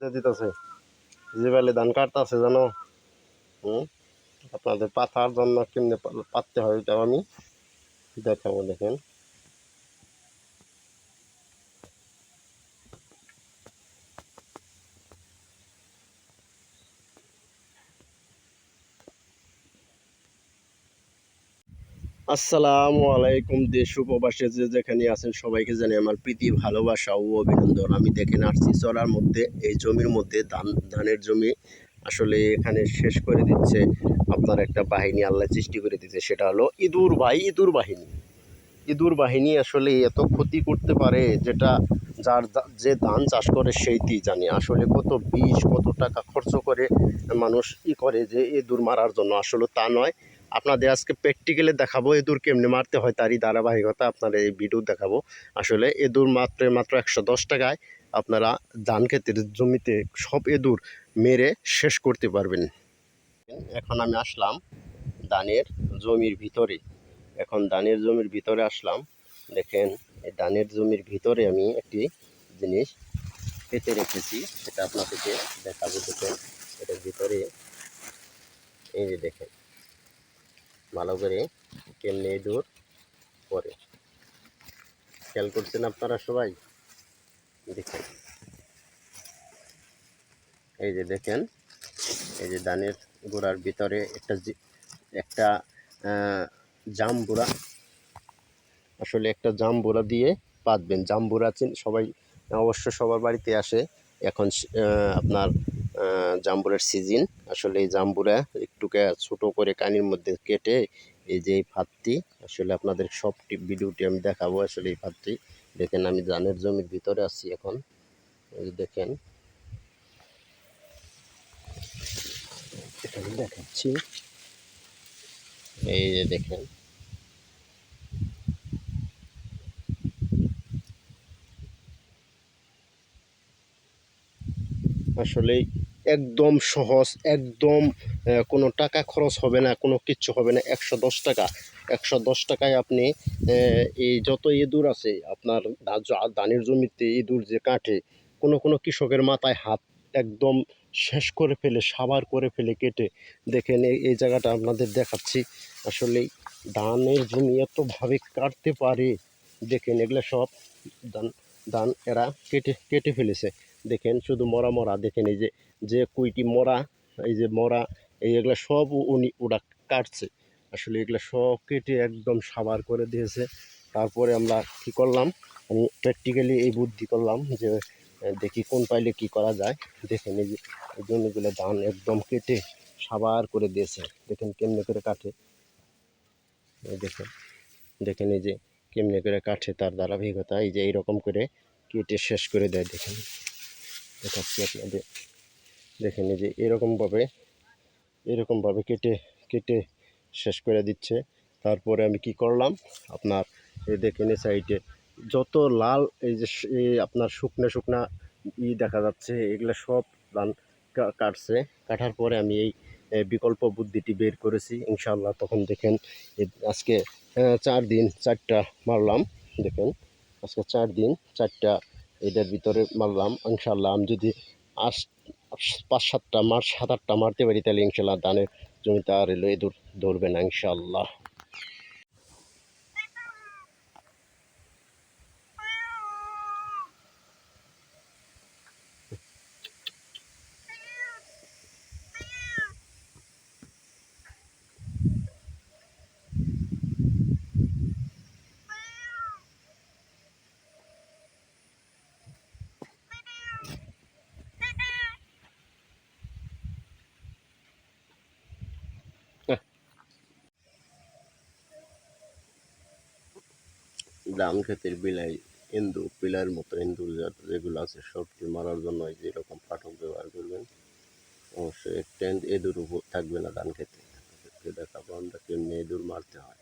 দিতেছে। যে বেলে ধান কাটতেছে, জানো? হুম? আপনাদের পাতার জন্য কেমনে পাততে হয় এটাও আমি দেখাবো, দেখেন। আসসালামু আলাইকুম, দেশ উপবাসে যে যেখানে আছেন সবাইকে জানি আমার প্রীতি, ভালোবাসা ও অভিনন্দন। আমি দেখেন আসছি চলার মধ্যে, এই জমির মধ্যে, ধান, ধানের জমি। আসলে এখানে শেষ করে দিচ্ছে আপনার একটা বাহিনী, আল্লাহ সৃষ্টি করে দিচ্ছে সেটা হলো ইঁদুর ভাই ইঁদুর বাহিনী। ইঁদুর বাহিনী আসলে এত ক্ষতি করতে পারে, যেটা যার যে ধান চাষ করে সেইটি জানি। আসলে কত বিষ, কত টাকা খরচ করে মানুষ ই করে যে ইঁদুর মারার জন্য। আসলে তা নয় আপনাদের আজকে প্র্যাকটিক্যালি দেখাবো, এদুর কেমনে মারতে হয় তারই ধারাবাহিকতা আপনাদের এই ভিডিও দেখাবো। আসলে এদুর মাত্র মাত্র একশো দশ টাকায় আপনারা ধান ক্ষেতের জমিতে সব এদুর মেরে শেষ করতে পারবেন। এখন আমি আসলাম ধানের জমির ভিতরে। এখন ধানের জমির ভিতরে আসলাম। দেখেন, এই ধানের জমির ভিতরে আমি একটি জিনিস পেতে রেখেছি, সেটা আপনাদেরকে দেখাবো। দেখেন, এটার ভিতরে, এই যে দেখেন ভালো করে কেমনে দূর পরে। খেয়াল করছেন আপনারা সবাই? দেখেন। এই যে দেখেন, এই যে ধানের গোড়ার ভিতরে একটা একটা জামবুড়া আসলে একটা জামবুড়া দিয়ে পাতবেন জামবুড়া চিন, সবাই, অবশ্য সবার বাড়িতে আসে। এখন আপনার আহ, জামবুড়ার সিজন। আসলে এই জাম্বুরা একটুকে ছোট করে কানির মধ্যে কেটে এই যে এই ভাতটি আসলে আপনাদের সবটি ভিডিওটি আমি দেখাবো আসলে এই ভাতটি। দেখেন আমি ধানের জমির ভিতরে আছি এখন। দেখেন। দেখাচ্ছি। এই যে দেখেন। আসলেই একদম সহজ, একদম কোনো টাকা খরচ হবে না, কোনো কিচ্ছু হবে না, একশো দশ টাকা। একশো দশ টাকায় আপনি এই যত ইঁদুর আছে, আপনার ধানের জমিতে ইঁদুর যে কাটে, কোনো কোনো কৃষকের মাথায় হাত একদম শেষ করে ফেলে, সাবার করে ফেলে কেটে, দেখেন এই এই জায়গাটা আপনাদের দেখাচ্ছি। আসলে ধানের জমি এতভাবে কাটতে পারে, দেখেন এগুলো সব ধান ধান এরা কেটে কেটে ফেলেছে। দেখেন, শুধু মরা মরা, দেখেন এই যে যে কুইটি মরা, এই যে মরা, এই এগুলো সব উনি ওরা কাটছে। আসলে এগুলো সব কেটে একদম সাবার করে দিয়েছে। তারপরে আমরা কী করলাম, আমি প্র্যাকটিক্যালি এই বুদ্ধি করলাম যে দেখি কোন পাইলে কি করা যায়। দেখেন এই যে, এই জমিগুলো ধান একদম কেটে সাবার করে দিয়েছে। দেখেন কেমনে করে কাটে। দেখেন দেখেন এই যে, কেমনে করে কাটে তার ধারাবাহিকতা। এই যে এইরকম করে কেটে শেষ করে দেয়, দেখেন। দেখাচ্ছি আপনাদের। দেখেন যে এরকমভাবে এরকমভাবে কেটে কেটে শেষ করে দিচ্ছে। তারপরে আমি কি করলাম? আপনার এই দেখেন এই সাইডে। যত লাল এই যে আপনার শুকনা শুকনা ই দেখা যাচ্ছে, এগুলো সব ধান কাটছে। কাটার পরে আমি এই বিকল্প বুদ্ধিটি বের করেছি। ইনশাল্লাহ তখন দেখেন আজকে চার দিন চারটা মারলাম। দেখেন, আজকে চার দিন চারটা এটার ভিতরে মারলাম ইনশাল্লাহ আমি যদি আস পাঁচ সাতটা মার, সাত আটটা মারতে পারি তাহলে ইনশাল্লাহ ধানের জমিতে আর এলো এদুর ধরবে না ইনশাল্লাহ ধান ক্ষেতের বিলাই ইন্দু পিলার মতো জাত যেগুলো আছে, সবটি মারার জন্য যেরকম পাঠক ব্যবহার করবেন, অবশ্যই টেন্ট এদুর উপর থাকবে না ধান খেতে দেখাবো আমরা কেমনি এদুর মারতে হয়।